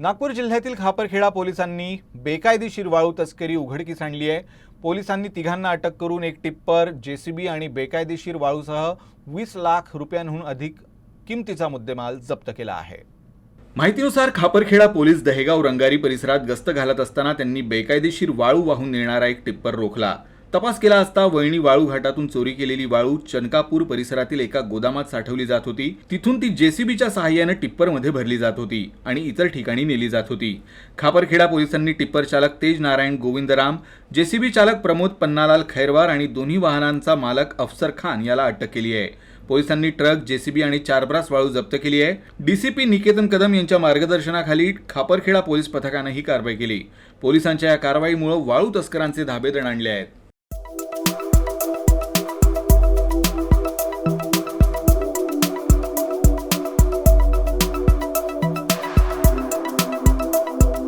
नागपूर जिल्ह्यातील खापरखेडा पोलिसांनी बेकायदेशीर वाळू तस्करी उघडकीस आणली आहे. पोलिसांनी तिघांना अटक करून एक टिप्पर जेसीबी आणि बेकायदेशीर वाळूसह वीस लाख रुपयांहून अधिक किमतीचा मुद्देमाल जप्त केला आहे. माहितीनुसार खापरखेडा पोलीस दहेगाव रंगारी परिसरात गस्त घालत असताना त्यांनी बेकायदेशीर वाळू वाहून नेणारा एक टिप्पर रोखला. तपास केला असता वळणी वाळू घाटातून चोरी केलेली वाळू चनकापूर परिसरातील एका गोदामात साठवली जात होती. तिथून ती जेसीबीच्या सहाय्यानं टिप्परमध्ये भरली जात होती आणि इतर ठिकाणी नेली जात होती. खापरखेडा पोलिसांनी टिप्पर चालक तेज नारायण गोविंदराम जेसीबी चालक प्रमोद पन्नालाल खैरवार आणि दोन्ही वाहनांचा मालक अफसर खान याला अटक केली आहे. पोलिसांनी ट्रक जेसीबी आणि चारब्रास वाळू जप्त केली आहे. डीसीपी निकेतन कदम यांच्या मार्गदर्शनाखाली खापरखेडा पोलीस पथकानं ही कारवाई केली. पोलिसांच्या या कारवाईमुळे वाळू तस्करांचे धाबे दणाणले आहेत.